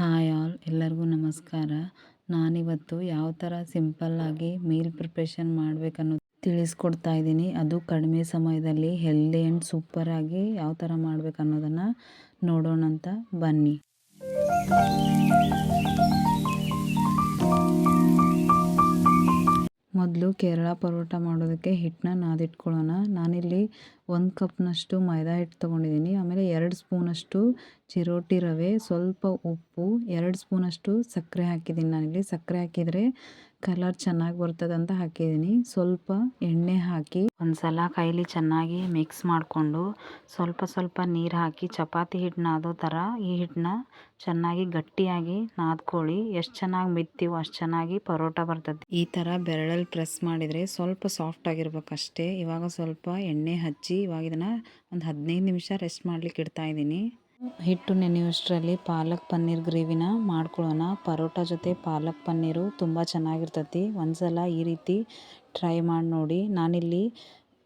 Hi all, ಎಲ್ಲರಿಗೂ ನಮಸ್ಕಾರ. ನಾನಿವತ್ತು ಯಾವ ಥರ ಸಿಂಪಲ್ಲಾಗಿ ಮೀಲ್ ಪ್ರಿಪ್ರೇಷನ್ ಮಾಡಬೇಕನ್ನೋದು ತಿಳಿಸ್ಕೊಡ್ತಾ ಇದ್ದೀನಿ. ಅದು ಕಡಿಮೆ ಸಮಯದಲ್ಲಿ ಹೆಲ್ದಿ ಆ್ಯಂಡ್ ಸೂಪರಾಗಿ ಯಾವ ಥರ ಮಾಡಬೇಕನ್ನೋದನ್ನು ನೋಡೋಣಂತ ಬನ್ನಿ. ಮೊದಲು ಕೇರಳ ಪರೋಟ ಮಾಡೋದಕ್ಕೆ ಹಿಟ್ಟನ್ನ ನಾದಿಟ್ಕೊಳ್ಳೋಣ. ನಾನಿಲ್ಲಿ ಒಂದು ಕಪ್ನಷ್ಟು ಮೈದಾ ಹಿಟ್ಟು ತೊಗೊಂಡಿದ್ದೀನಿ. ಆಮೇಲೆ ಎರಡು ಸ್ಪೂನಷ್ಟು ಚಿರೋಟಿ ರವೆ, ಸ್ವಲ್ಪ ಉಪ್ಪು, ಎರಡು ಸ್ಪೂನಷ್ಟು ಸಕ್ಕರೆ ಹಾಕಿದ್ದೀನಿ ನಾನಿಲ್ಲಿ. ಸಕ್ಕರೆ ಹಾಕಿದರೆ ಕಲರ್ ಚೆನ್ನಾಗಿ ಬರ್ತದೆ ಅಂತ ಹಾಕಿದ್ದೀನಿ. ಸ್ವಲ್ಪ ಎಣ್ಣೆ ಹಾಕಿ ಒಂದ್ಸಲ ಕೈಲಿ ಚೆನ್ನಾಗಿ ಮಿಕ್ಸ್ ಮಾಡಿಕೊಂಡು ಸ್ವಲ್ಪ ಸ್ವಲ್ಪ ನೀರು ಹಾಕಿ ಚಪಾತಿ ಹಿಟ್ಟು ನಾದೋ ಥರ ಈ ಹಿಟ್ಟನ್ನ ಚೆನ್ನಾಗಿ ಗಟ್ಟಿಯಾಗಿ ನಾದ್ಕೊಳ್ಳಿ. ಎಷ್ಟು ಚೆನ್ನಾಗಿ ಮಿತ್ತೀವೋ ಅಷ್ಟು ಚೆನ್ನಾಗಿ ಪರೋಟ ಬರ್ತದೆ. ಈ ಥರ ಬೆರಳಲ್ಲಿ ಪ್ರೆಸ್ ಮಾಡಿದರೆ ಸ್ವಲ್ಪ ಸಾಫ್ಟ್ ಆಗಿರ್ಬೇಕಷ್ಟೇ. ಇವಾಗ ಸ್ವಲ್ಪ ಎಣ್ಣೆ ಹಚ್ಚಿ ಇವಾಗ ಇದನ್ನು ಒಂದು ಹದಿನೈದು ನಿಮಿಷ ರೆಸ್ಟ್ ಮಾಡ್ಲಿಕ್ಕೆ ಇಡ್ತಾ ಇದ್ದೀನಿ. ಹಿಟ್ಟು ನೆನೆಯುವಷ್ಟರಲ್ಲಿ ಪಾಲಕ್ ಪನ್ನೀರ್ ಗ್ರೇವಿನ ಮಾಡ್ಕೊಳ್ಳೋಣ. ಪರೋಟ ಜೊತೆ ಪಾಲಕ್ ಪನ್ನೀರು ತುಂಬ ಚೆನ್ನಾಗಿರ್ತತಿ. ಒಂದ್ಸಲ ಈ ರೀತಿ ಟ್ರೈ ಮಾಡಿ ನೋಡಿ. ನಾನಿಲ್ಲಿ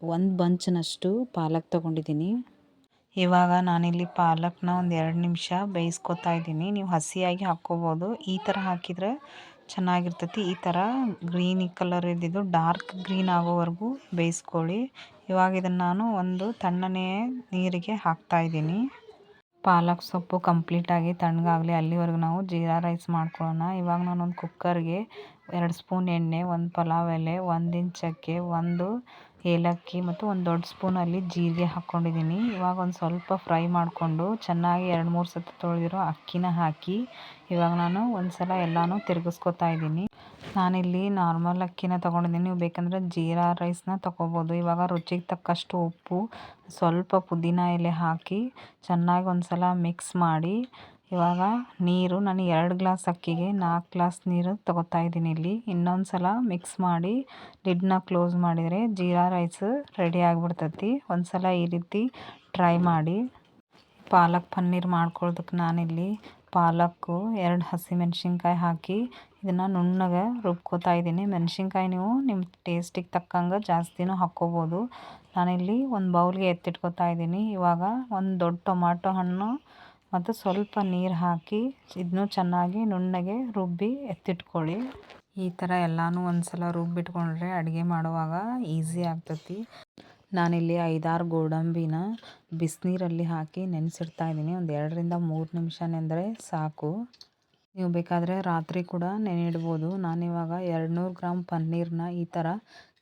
ಒಂದು ಬಂಚ್ನಷ್ಟು ಪಾಲಕ್ ತೊಗೊಂಡಿದ್ದೀನಿ. ಇವಾಗ ನಾನಿಲ್ಲಿ ಪಾಲಕ್ನ ಒಂದು ಎರಡು ನಿಮಿಷ ಬೇಯಿಸ್ಕೊತಾ ಇದ್ದೀನಿ. ನೀವು ಹಸಿಯಾಗಿ ಹಾಕ್ಕೋಬೋದು. ಈ ಥರ ಹಾಕಿದರೆ ಚೆನ್ನಾಗಿರ್ತೈತಿ. ಈ ಥರ ಗ್ರೀನ್ ಕಲರ್ ಇದ್ದಿದ್ದು ಡಾರ್ಕ್ ಗ್ರೀನ್ ಆಗೋವರೆಗೂ ಬೇಯಿಸ್ಕೊಳ್ಳಿ. ಇವಾಗ ಇದನ್ನು ನಾನು ಒಂದು ತಣ್ಣನೆಯ ನೀರಿಗೆ ಹಾಕ್ತಾ ಇದ್ದೀನಿ. ಪಾಲಕ್ ಸೊಪ್ಪು ಕಂಪ್ಲೀಟಾಗಿ ತಣ್ಣಗಾಗಲಿ, ಅಲ್ಲಿವರೆಗೂ ನಾವು ಜೀರಾ ರೈಸ್ ಮಾಡ್ಕೊಳ್ಳೋಣ. ಇವಾಗ ನಾನೊಂದು ಕುಕ್ಕರ್ಗೆ ಎರಡು ಸ್ಪೂನ್ ಎಣ್ಣೆ, ಒಂದು ಪಲಾವ್ ಎಲೆ, ಒಂದು ಚಕ್ಕೆ ಒಂದು ಏಲಕ್ಕಿ ಮತ್ತು ಒಂದು ದೊಡ್ಡ ಸ್ಪೂನಲ್ಲಿ ಜೀರಿಗೆ ಹಾಕ್ಕೊಂಡಿದ್ದೀನಿ. ಇವಾಗ ಒಂದು ಸ್ವಲ್ಪ ಫ್ರೈ ಮಾಡಿಕೊಂಡು ಚೆನ್ನಾಗಿ ಎರಡು ಮೂರು ಸತಿ ತೊಳೆದಿರೋ ಅಕ್ಕಿನ ಹಾಕಿ ಇವಾಗ ನಾನು ಒಂದು ಸಲ ಎಲ್ಲನೂ ತಿರುಗಿಸ್ಕೊತಾ ಇದ್ದೀನಿ. ನಾನಿಲ್ಲಿ ನಾರ್ಮಲ್ ಅಕ್ಕಿನ ತೊಗೊಂಡಿದ್ದೀನಿ. ನೀವು ಬೇಕಂದರೆ ಜೀರಾ ರೈಸ್ನ ತೊಗೋಬೋದು. ಇವಾಗ ರುಚಿಗೆ ತಕ್ಕಷ್ಟು ಉಪ್ಪು, ಸ್ವಲ್ಪ ಪುದೀನ ಎಲೆ ಹಾಕಿ ಚೆನ್ನಾಗಿ ಒಂದು ಸಲ ಮಿಕ್ಸ್ ಮಾಡಿ ಇವಾಗ ನೀರು, ನಾನು ಎರಡು ಗ್ಲಾಸ್ ಅಕ್ಕಿಗೆ ನಾಲ್ಕು ಗ್ಲಾಸ್ ನೀರು ತೊಗೋತಾ ಇದ್ದೀನಿ ಇಲ್ಲಿ. ಇನ್ನೊಂದು ಸಲ ಮಿಕ್ಸ್ ಮಾಡಿ ಲಿಡ್ನ ಕ್ಲೋಸ್ ಮಾಡಿದರೆ ಜೀರಾ ರೈಸ್ ರೆಡಿ ಆಗಿಬಿಡ್ತೈತಿ. ಒಂದು ಸಲ ಈ ರೀತಿ ಟ್ರೈ ಮಾಡಿ. ಪಾಲಕ್ ಪನ್ನೀರ್ ಮಾಡ್ಕೊಳ್ಳೋದಕ್ಕೆ ನಾನಿಲ್ಲಿ ಪಾಲಕ್ಕು ಎರಡು ಹಸಿಮೆಣ್ಸಿನ್ಕಾಯಿ ಹಾಕಿ ಇದನ್ನು ನುಣ್ಣಗೆ ರುಬ್ಕೋತಾ ಇದ್ದೀನಿ. ಮೆಣಸಿನ್ಕಾಯಿ ನೀವು ನಿಮ್ಮ ಟೇಸ್ಟಿಗೆ ತಕ್ಕಂಗೆ ಜಾಸ್ತಿನೂ ಹಾಕ್ಕೋಬೋದು. ನಾನಿಲ್ಲಿ ಒಂದು ಬೌಲ್ಗೆ ಎತ್ತಿಟ್ಕೋತಾ ಇದ್ದೀನಿ. ಇವಾಗ ಒಂದು ದೊಡ್ಡ ಟೊಮಾಟೊ ಹಣ್ಣು ಮತ್ತು ಸ್ವಲ್ಪ ನೀರು ಹಾಕಿ ಇದನ್ನು ಚೆನ್ನಾಗಿ ನುಣ್ಣಗೆ ರುಬ್ಬಿ ಎತ್ತಿಟ್ಕೊಳ್ಳಿ. ಈ ಥರ ಎಲ್ಲನೂ ಒಂದು ಸಲ ರುಬ್ಬಿಟ್ಕೊಂಡ್ರೆ ಅಡುಗೆ ಮಾಡುವಾಗ ಈಸಿ ಆಗ್ತೈತಿ. ನಾನಿಲ್ಲಿ ಐದಾರು ಗೋಡಂಬಿನ ಬಿಸಿನೀರಲ್ಲಿ ಹಾಕಿ ನೆನೆಸಿಡ್ತಾ ಇದ್ದೀನಿ. ಒಂದು ಎರಡರಿಂದ ಮೂರು ನಿಮಿಷ ನೆಂದರೆ ಸಾಕು. ನೀವು ಬೇಕಾದರೆ ರಾತ್ರಿ ಕೂಡ ನೆನೆಯಿಡ್ಬೋದು. ನಾನಿವಾಗ ಎರಡು ನೂರು ಗ್ರಾಮ್ ಪನ್ನೀರನ್ನ ಈ ಥರ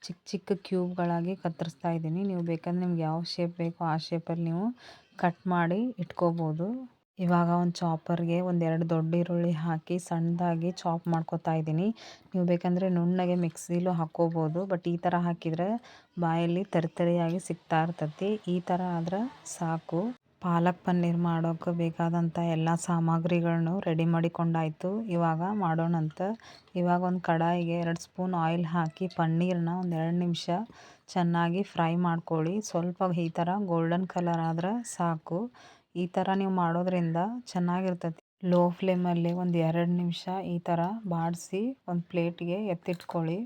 ಚಿಕ್ಕ ಚಿಕ್ಕ ಕ್ಯೂಬ್ಗಳಾಗಿ ಕತ್ತರಿಸ್ತಾ ಇದ್ದೀನಿ. ನೀವು ಬೇಕಂದ್ರೆ ನಿಮ್ಗೆ ಯಾವ ಶೇಪ್ ಬೇಕೋ ಆ ಶೇಪಲ್ಲಿ ನೀವು ಕಟ್ ಮಾಡಿ ಇಟ್ಕೋಬೋದು. ಇವಾಗ ಒಂದು ಚಾಪರ್ಗೆ ಒಂದೆರಡು ದೊಡ್ಡ ಈರುಳ್ಳಿ ಹಾಕಿ ಸಣ್ಣದಾಗಿ ಚಾಪ್ ಮಾಡ್ಕೊತಾ ಇದ್ದೀನಿ. ನೀವು ಬೇಕಂದರೆ ನುಣ್ಣಗೆ ಮಿಕ್ಸಿಲೂ ಹಾಕ್ಕೋಬೋದು. ಬಟ್ ಈ ಥರ ಹಾಕಿದರೆ ಬಾಯಲ್ಲಿ ತರಿತರಿಯಾಗಿ ಸಿಗ್ತಾ ಇರ್ತತಿ. ಈ ಥರ ಆದ್ರೆ ಸಾಕು. ಪಾಲಕ್ ಪನ್ನೀರ್ ಮಾಡೋಕ್ಕೆ ಬೇಕಾದಂಥ ಎಲ್ಲ ಸಾಮಗ್ರಿಗಳನ್ನು ರೆಡಿ ಮಾಡಿಕೊಂಡಾಯಿತು. ಇವಾಗ ಮಾಡೋಣಂತ. ಇವಾಗ ಒಂದು ಕಡಾಯಿಗೆ ಎರಡು ಸ್ಪೂನ್ ಆಯಿಲ್ ಹಾಕಿ ಪನ್ನೀರನ್ನ ಒಂದು ಎರಡು ನಿಮಿಷ ಚೆನ್ನಾಗಿ ಫ್ರೈ ಮಾಡ್ಕೊಳ್ಳಿ. ಸ್ವಲ್ಪ ಈ ಥರ ಗೋಲ್ಡನ್ ಕಲರ್ ಆದ್ರೆ ಸಾಕು. ಈ ಥರ ನೀವು ಮಾಡೋದ್ರಿಂದ ಚೆನ್ನಾಗಿರ್ತೈತಿ. ಲೋ ಫ್ಲೇಮಲ್ಲಿ ಒಂದು ಎರಡು ನಿಮಿಷ ಈ ಥರ ಬಾಡಿಸಿ ಒಂದು ಪ್ಲೇಟ್ಗೆ ಎತ್ತಿಟ್ಕೊಳ್ಳಿ.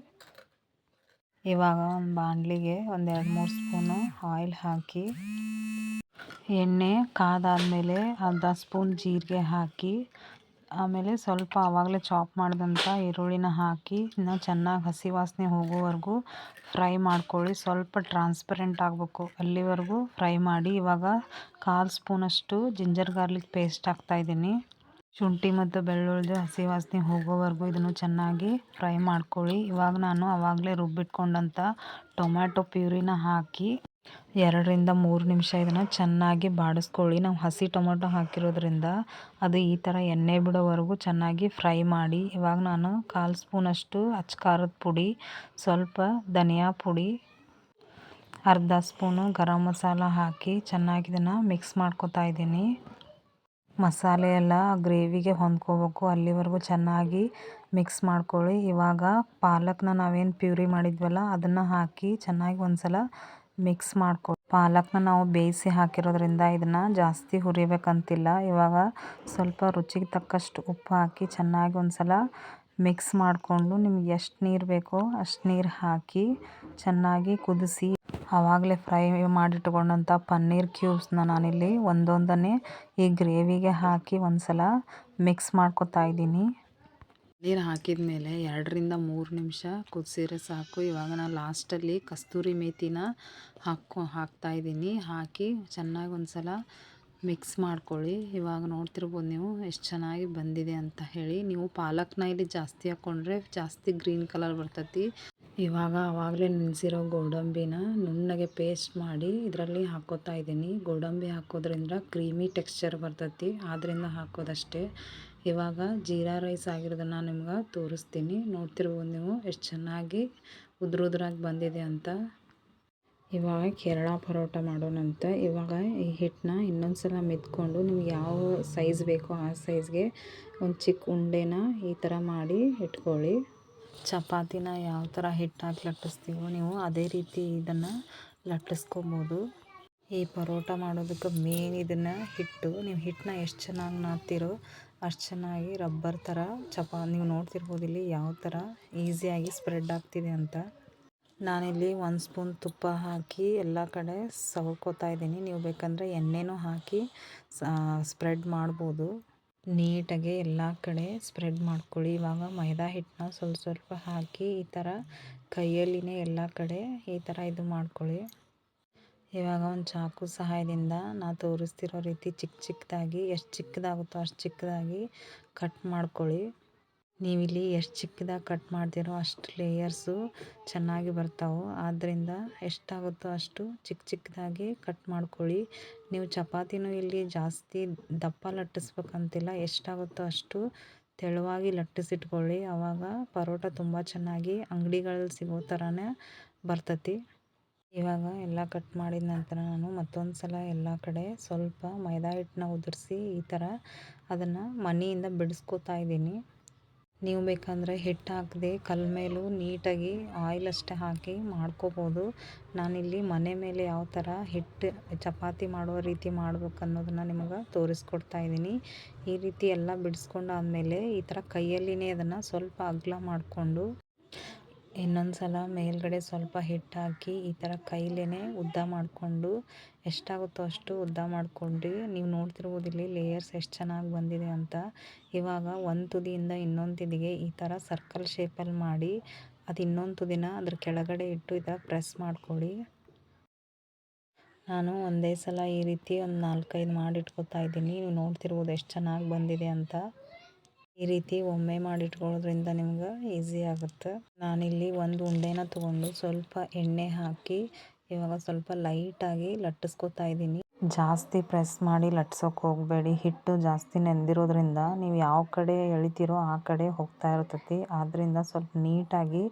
ಇವಾಗ ಒಂದು ಬಾಣಲಿಗೆ ಒಂದು ಎರಡು ಮೂರು ಸ್ಪೂನು ಆಯಿಲ್ ಹಾಕಿ, ಎಣ್ಣೆ ಕಾದಾದಮೇಲೆ ಅರ್ಧ ಸ್ಪೂನ್ ಜೀರಿಗೆ ಹಾಕಿ ಆಮೇಲೆ ಸ್ವಲ್ಪ ಆವಾಗಲೇ ಚಾಪ್ ಮಾಡಿದಂಥ ಈರುಳ್ಳಿನ ಹಾಕಿ ಇನ್ನು ಚೆನ್ನಾಗಿ ಹಸಿ ವಾಸನೆ ಹೋಗೋವರೆಗೂ ಫ್ರೈ ಮಾಡ್ಕೊಳ್ಳಿ. ಸ್ವಲ್ಪ ಟ್ರಾನ್ಸ್ಪರೆಂಟ್ ಆಗಬೇಕು. ಅಲ್ಲಿವರೆಗೂ ಫ್ರೈ ಮಾಡಿ ಇವಾಗ ಕಾಲು ಸ್ಪೂನಷ್ಟು ಜಿಂಜರ್ ಗಾರ್ಲಿಕ್ ಪೇಸ್ಟ್ ಹಾಕ್ತಾಯಿದ್ದೀನಿ ಶುಂಠಿ ಮತ್ತು ಬೆಳ್ಳುಳ್ಳಿ ಹಸಿ ವಾಸನೆ ಹೋಗೋವರೆಗೂ ಇದನ್ನು ಚೆನ್ನಾಗಿ ಫ್ರೈ ಮಾಡ್ಕೊಳ್ಳಿ. ಇವಾಗ ನಾನು ಆವಾಗಲೇ ರುಬ್ಬಿಟ್ಕೊಂಡಂಥ ಟೊಮ್ಯಾಟೊ ಪ್ಯೂರಿನ ಹಾಕಿ ಎರಡರಿಂದ ಮೂರು ನಿಮಿಷ ಇದನ್ನು ಚೆನ್ನಾಗಿ ಬಾಡಿಸ್ಕೊಳ್ಳಿ. ನಾವು ಹಸಿ ಟೊಮೊಟೊ ಹಾಕಿರೋದ್ರಿಂದ ಅದು ಈ ಥರ ಎಣ್ಣೆ ಬಿಡೋವರೆಗೂ ಚೆನ್ನಾಗಿ ಫ್ರೈ ಮಾಡಿ. ಇವಾಗ ನಾನು ಕಾಲು ಸ್ಪೂನಷ್ಟು ಅಚ್ಚ ಖಾರದ ಪುಡಿ, ಸ್ವಲ್ಪ ಧನಿಯಾ ಪುಡಿ, ಅರ್ಧ ಸ್ಪೂನು ಗರಂ ಮಸಾಲ ಹಾಕಿ ಚೆನ್ನಾಗಿ ಇದನ್ನು ಮಿಕ್ಸ್ ಮಾಡ್ಕೊತಾ ಇದ್ದೀನಿ. ಮಸಾಲೆ ಎಲ್ಲ ಗ್ರೇವಿಗೆ ಹೊಂದ್ಕೋಬೇಕು. ಅಲ್ಲಿವರೆಗೂ ಚೆನ್ನಾಗಿ ಮಿಕ್ಸ್ ಮಾಡ್ಕೊಳ್ಳಿ. ಇವಾಗ ಪಾಲಕ್ನ ನಾವೇನು ಪ್ಯೂರಿ ಮಾಡಿದ್ವಲ್ಲ, ಅದನ್ನು ಹಾಕಿ ಚೆನ್ನಾಗಿ ಒಂದು ಸಲ ಮಿಕ್ಸ್ ಮಾಡ್ಕೊ, ಪಾಲಕ್ನ ನಾವು ಬೇಯಿಸಿ ಹಾಕಿರೋದ್ರಿಂದ ಇದನ್ನು ಜಾಸ್ತಿ ಹುರಿಬೇಕಂತಿಲ್ಲ. ಇವಾಗ ಸ್ವಲ್ಪ ರುಚಿಗೆ ತಕ್ಕಷ್ಟು ಉಪ್ಪು ಹಾಕಿ ಚೆನ್ನಾಗಿ ಒಂದ್ಸಲ ಮಿಕ್ಸ್ ಮಾಡಿಕೊಂಡು ನಿಮ್ಗೆ ಎಷ್ಟು ನೀರು ಬೇಕೋ ಅಷ್ಟು ನೀರು ಹಾಕಿ ಚೆನ್ನಾಗಿ ಕುದಿಸಿ ಆವಾಗಲೇ ಫ್ರೈ ಮಾಡಿಟ್ಕೊಂಡಂಥ ಪನ್ನೀರ್ ಕ್ಯೂಬ್ಸ್ನ ನಾನಿಲ್ಲಿ ಒಂದೊಂದನ್ನೇ ಈ ಗ್ರೇವಿಗೆ ಹಾಕಿ ಒಂದು ಸಲ ಮಿಕ್ಸ್ ಮಾಡ್ಕೊತಾ ಇದ್ದೀನಿ. ನೀರು ಹಾಕಿದ ಮೇಲೆ ಎರಡರಿಂದ ಮೂರು ನಿಮಿಷ ಕುದಿಸಿದ್ರೆ ಸಾಕು. ಇವಾಗ ನಾನು ಲಾಸ್ಟಲ್ಲಿ ಕಸ್ತೂರಿ ಮೇಥಿನ ಹಾಕೊ ಹಾಕ್ತಾಯಿದ್ದೀನಿ ಹಾಕಿ ಚೆನ್ನಾಗಿ ಒಂದು ಸಲ ಮಿಕ್ಸ್ ಮಾಡ್ಕೊಳ್ಳಿ. ಇವಾಗ ನೋಡ್ತಿರ್ಬೋದು ನೀವು ಎಷ್ಟು ಚೆನ್ನಾಗಿ ಬಂದಿದೆ ಅಂತ ಹೇಳಿ. ನೀವು ಪಾಲಕ್ನ ಇಲ್ಲಿ ಜಾಸ್ತಿ ಹಾಕ್ಕೊಂಡ್ರೆ ಜಾಸ್ತಿ ಗ್ರೀನ್ ಕಲರ್ ಬರ್ತೈತಿ. ಇವಾಗ ಆವಾಗಲೇ ನೆನೆಸಿರೋ ಗೋಡಂಬಿನ ನುಣ್ಣಗೆ ಪೇಸ್ಟ್ ಮಾಡಿ ಇದರಲ್ಲಿ ಹಾಕೋತಾ ಇದ್ದೀನಿ. ಗೋಡಂಬಿ ಹಾಕೋದ್ರಿಂದ ಕ್ರೀಮಿ ಟೆಕ್ಸ್ಚರ್ ಬರ್ತೈತಿ. ಆದ್ದರಿಂದ ಹಾಕೋದಷ್ಟೇ. ಇವಾಗ ಜೀರಾ ರೈಸ್ ಆಗಿರೋದನ್ನು ನಿಮ್ಗೆ ತೋರಿಸ್ತೀನಿ. ನೋಡ್ತಿರ್ಬೋದು ನೀವು ಎಷ್ಟು ಚೆನ್ನಾಗಿ ಉದುರು ಉದ್ರಾಗಿ ಬಂದಿದೆ ಅಂತ. ಇವಾಗ ಕೇರಳ ಪರೋಟ ಮಾಡೋಣಂತ ಇವಾಗ ಈ ಹಿಟ್ಟನ್ನ ಇನ್ನೊಂದು ಸಲ ಮೆತ್ಕೊಂಡು ನಿಮ್ಗೆ ಯಾವ ಸೈಜ್ ಬೇಕೋ ಆ ಸೈಜ್ಗೆ ಒಂದು ಚಿಕ್ಕ ಉಂಡೆನ ಈ ಥರ ಮಾಡಿ ಇಟ್ಕೊಳ್ಳಿ. ಚಪಾತಿನ ಯಾವ ಥರ ಹಿಟ್ಟಾಗಿ ಲಟ್ಟಿಸ್ತೀವೋ ನೀವು ಅದೇ ರೀತಿ ಇದನ್ನು ಲಟ್ಟಿಸ್ಕೊಬೋದು. ಈ ಪರೋಟ ಮಾಡೋದಕ್ಕೆ ಮೇನ್ ಇದನ್ನು ಹಿಟ್ಟು, ನೀವು ಹಿಟ್ಟನ್ನ ಎಷ್ಟು ಚೆನ್ನಾಗಿ ನಾದ್ತಿರೋ ಅಷ್ಟು ಚೆನ್ನಾಗಿ ರಬ್ಬರ್ ಥರ ಚಪಾ, ನೀವು ನೋಡ್ತಿರ್ಬೋದು ಇಲ್ಲಿ ಯಾವ ಥರ ಈಸಿಯಾಗಿ ಸ್ಪ್ರೆಡ್ ಆಗ್ತಿದೆ ಅಂತ. ನಾನಿಲ್ಲಿ ಒಂದು ಸ್ಪೂನ್ ತುಪ್ಪ ಹಾಕಿ ಎಲ್ಲ ಕಡೆ ಸವರ್ಕೋತಾ ಇದ್ದೀನಿ. ನೀವು ಬೇಕಂದರೆ ಎಣ್ಣೆನೂ ಹಾಕಿ ಸ್ಪ್ರೆಡ್ ಮಾಡ್ಬೋದು. ನೀಟಾಗಿ ಎಲ್ಲ ಕಡೆ ಸ್ಪ್ರೆಡ್ ಮಾಡ್ಕೊಳ್ಳಿ. ಇವಾಗ ಮೈದಾ ಹಿಟ್ಟನ್ನ ಸ್ವಲ್ಪ ಸ್ವಲ್ಪ ಹಾಕಿ ಈ ಥರ ಕೈಯಲ್ಲಿನೇ ಎಲ್ಲ ಕಡೆ ಈ ಥರ ಇದು ಮಾಡ್ಕೊಳ್ಳಿ. ಇವಾಗ ಒಂದು ಚಾಕು ಸಹಾಯದಿಂದ ನಾ ತೋರಿಸ್ತಿರೋ ರೀತಿ ಚಿಕ್ಕ ಚಿಕ್ಕದಾಗಿ, ಎಷ್ಟು ಚಿಕ್ಕದಾಗುತ್ತೋ ಅಷ್ಟು ಚಿಕ್ಕದಾಗಿ ಕಟ್ ಮಾಡ್ಕೊಳ್ಳಿ. ನೀವಿಲ್ಲಿ ಎಷ್ಟು ಚಿಕ್ಕದಾಗಿ ಕಟ್ ಮಾಡ್ತೀರೋ ಅಷ್ಟು ಲೇಯರ್ಸು ಚೆನ್ನಾಗಿ ಬರ್ತಾವೆ. ಆದ್ದರಿಂದ ಎಷ್ಟಾಗುತ್ತೋ ಅಷ್ಟು ಚಿಕ್ಕ ಚಿಕ್ಕದಾಗಿ ಕಟ್ ಮಾಡ್ಕೊಳ್ಳಿ. ನೀವು ಚಪಾತಿನೂ ಇಲ್ಲಿ ಜಾಸ್ತಿ ದಪ್ಪ ಲಟ್ಟಿಸ್ಬೇಕಂತಿಲ್ಲ, ಎಷ್ಟಾಗುತ್ತೋ ಅಷ್ಟು ತೆಳುವಾಗಿ ಲಟ್ಟಿಸಿಟ್ಕೊಳ್ಳಿ. ಆವಾಗ ಪರೋಟ ತುಂಬ ಚೆನ್ನಾಗಿ ಅಂಗಡಿಗಳಲ್ಲಿ ಸಿಗೋ ಥರನೇ ಬರ್ತತಿ. ಇವಾಗ ಎಲ್ಲ ಕಟ್ ಮಾಡಿದ ನಂತರ ನಾನು ಮತ್ತೊಂದು ಸಲ ಎಲ್ಲ ಕಡೆ ಸ್ವಲ್ಪ ಮೈದಾ ಹಿಟ್ಟನ್ನ ಉದುರಿಸಿ ಈ ಥರ ಅದನ್ನು ಮನೆಯಿಂದ ಬಿಡಿಸ್ಕೋತಾ ಇದ್ದೀನಿ. ನೀವು ಬೇಕಂದರೆ ಹಿಟ್ಟು ಹಾಕದೆ ಕಲ್ಲ ಮೇಲೂ ನೀಟಾಗಿ ಆಯಿಲ್ ಅಷ್ಟೇ ಹಾಕಿ ಮಾಡ್ಕೋಬೋದು. ನಾನಿಲ್ಲಿ ಮನೆ ಮೇಲೆ ಯಾವ ಥರ ಹಿಟ್ಟು ಚಪಾತಿ ಮಾಡುವ ರೀತಿ ಮಾಡ್ಬೇಕು ಅನ್ನೋದನ್ನು ನಿಮಗೆ ತೋರಿಸ್ಕೊಡ್ತಾ ಇದ್ದೀನಿ. ಈ ರೀತಿ ಎಲ್ಲ ಬಿಡಿಸ್ಕೊಂಡಾದ್ಮೇಲೆ ಈ ಥರ ಕೈಯಲ್ಲಿನೇ ಅದನ್ನು ಸ್ವಲ್ಪ ಅಗಲ ಮಾಡಿಕೊಂಡು ಇನ್ನೊಂದು ಸಲ ಮೇಲ್ಗಡೆ ಸ್ವಲ್ಪ ಹಿಟ್ಟು ಹಾಕಿ ಈ ಥರ ಕೈಲೇ ಉದ್ದ ಮಾಡಿಕೊಂಡು ಎಷ್ಟಾಗುತ್ತೋ ಅಷ್ಟು ಉದ್ದ ಮಾಡಿಕೊಂಡು ನೀವು ನೋಡ್ತಿರ್ಬೋದು ಇಲ್ಲಿ ಲೇಯರ್ಸ್ ಎಷ್ಟು ಚೆನ್ನಾಗಿ ಬಂದಿದೆ ಅಂತ. ಇವಾಗ ಒಂದು ತುದಿಯಿಂದ ಇನ್ನೊಂದು ತುದಿಗೆ ಈ ಥರ ಸರ್ಕಲ್ ಶೇಪಲ್ಲಿ ಮಾಡಿ ಅದು ಇನ್ನೊಂದು ತುದಿನ ಅದ್ರ ಕೆಳಗಡೆ ಇಟ್ಟು ಈ ಥರ ಪ್ರೆಸ್ ಮಾಡ್ಕೊಳ್ಳಿ. ನಾನು ಒಂದೇ ಸಲ ಈ ರೀತಿ ಒಂದು ನಾಲ್ಕೈದು ಮಾಡಿ ಇಟ್ಕೊತಾ ಇದ್ದೀನಿ. ನೀವು ನೋಡ್ತಿರ್ಬೋದು ಎಷ್ಟು ಚೆನ್ನಾಗಿ ಬಂದಿದೆ ಅಂತ. ಈ ರೀತಿ ಒಮ್ಮೆ ಮಾಡಿಟ್ಕೊಳ್ಳೋದ್ರಿಂದ ನಿಮ್ಗೆ ಈಸಿ ಆಗುತ್ತೆ. ನಾನಿಲ್ಲಿ ಒಂದು ಉಂಡೆನ ತೊಗೊಂಡು ಸ್ವಲ್ಪ ಎಣ್ಣೆ ಹಾಕಿ ಇವಾಗ ಸ್ವಲ್ಪ ಲೈಟಾಗಿ ಲಟ್ಟಿಸ್ಕೊತಾ ಇದ್ದೀನಿ. ಜಾಸ್ತಿ ಪ್ರೆಸ್ ಮಾಡಿ ಲಟ್ಸೋಕೆ ಹೋಗಬೇಡಿ. ಹಿಟ್ಟು ಜಾಸ್ತಿ ನೆಂದಿರೋದ್ರಿಂದ ನೀವು ಯಾವ ಕಡೆ ಎಳಿತೀರೋ ಆ ಕಡೆ ಹೋಗ್ತಾ ಇರ್ತೈತಿ. ಆದ್ದರಿಂದ ಸ್ವಲ್ಪ ನೀಟಾಗಿ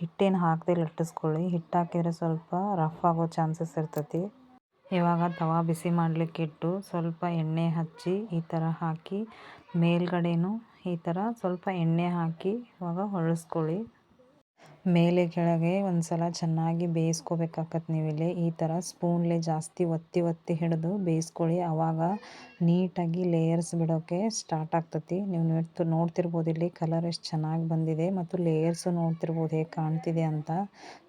ಹಿಟ್ಟೇನು ಹಾಕದೆ ಲಟ್ಟಿಸ್ಕೊಳ್ಳಿ. ಹಿಟ್ಟು ಹಾಕಿದರೆ ಸ್ವಲ್ಪ ರಫ್ ಆಗೋ ಚಾನ್ಸಸ್ ಇರ್ತೈತಿ. ಇವಾಗ ತವಾ ಬಿಸಿ ಮಾಡಲಿಕ್ಕೆ ಇಟ್ಟು ಸ್ವಲ್ಪ ಎಣ್ಣೆ ಹಚ್ಚಿ ಈ ಥರ ಹಾಕಿ ಮೇಲ್ಗಡೆನೂ ಈ ಥರ ಸ್ವಲ್ಪ ಎಣ್ಣೆ ಹಾಕಿ ಇವಾಗ ಹೊರಳಿಸ್ಕೊಳ್ಳಿ ಮೇಲೆ ಕೆಳಗೆ ಒಂದು ಸಲ ಚೆನ್ನಾಗಿ ಬೇಯಿಸ್ಕೋಬೇಕಾಗತ್ತೆ ನೀವಿಲ್ಲಿ ಈ ಥರ ಸ್ಪೂನ್ಲೆ ಜಾಸ್ತಿ ಒತ್ತಿ ಒತ್ತಿ ಹಿಡಿದು ಬೇಯಿಸ್ಕೊಳ್ಳಿ. ಆವಾಗ ನೀಟಾಗಿ ಲೇಯರ್ಸ್ ಬಿಡೋಕ್ಕೆ ಸ್ಟಾರ್ಟ್ ಆಗ್ತತಿ. ನೀವು ನೋಡ್ತು, ನೋಡ್ತಿರ್ಬೋದು ಇಲ್ಲಿ ಕಲರ್ ಎಷ್ಟು ಚೆನ್ನಾಗಿ ಬಂದಿದೆ ಮತ್ತು ಲೇಯರ್ಸು ನೋಡ್ತಿರ್ಬೋದು ಹೇಗೆ ಕಾಣ್ತಿದೆ ಅಂತ.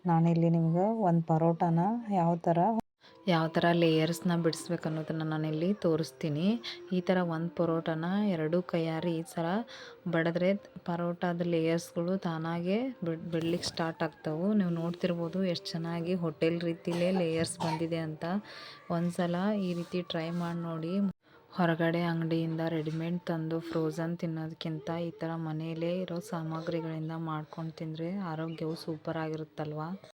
ನಾನಿಲ್ಲಿ ನಿಮ್ಗೆ ಒಂದು ಪರೋಟಾನ ಯಾವ ಥರ ಯಾವ ಥರ ಲೇಯರ್ಸ್ನ ಬಿಡಿಸ್ಬೇಕು ಅನ್ನೋದನ್ನು ನಾನಿಲ್ಲಿ ತೋರಿಸ್ತೀನಿ. ಈ ಥರ ಒಂದು ಪರೋಟನ ಎರಡು ಕೈಯಾರಿ ಈ ಥರ ಬಡಿದ್ರೆ ಪರೋಟಾದ ಲೇಯರ್ಸ್ಗಳು ತಾನಾಗೆ ಬಿಡ್, ಬಿಡ್ಲಿಕ್ಕೆ ಸ್ಟಾರ್ಟ್ ಆಗ್ತವೆ. ನೀವು ನೋಡ್ತಿರ್ಬೋದು ಎಷ್ಟು ಚೆನ್ನಾಗಿ ಹೋಟೆಲ್ ರೀತಿಲೇ ಲೇಯರ್ಸ್ ಬಂದಿದೆ ಅಂತ. ಒಂದು ಸಲ ಈ ರೀತಿ ಟ್ರೈ ಮಾಡಿ ನೋಡಿ. ಹೊರಗಡೆ ಅಂಗಡಿಯಿಂದ ರೆಡಿಮೇಡ್ ತಂದು ಫ್ರೋಝನ್ ತಿನ್ನೋದಕ್ಕಿಂತ ಈ ಥರ ಮನೆಯಲ್ಲೇ ಇರೋ ಸಾಮಗ್ರಿಗಳಿಂದ ಮಾಡ್ಕೊಂಡು ತಿಂದರೆ ಆರೋಗ್ಯವು ಸೂಪರ್ ಆಗಿರುತ್ತಲ್ವ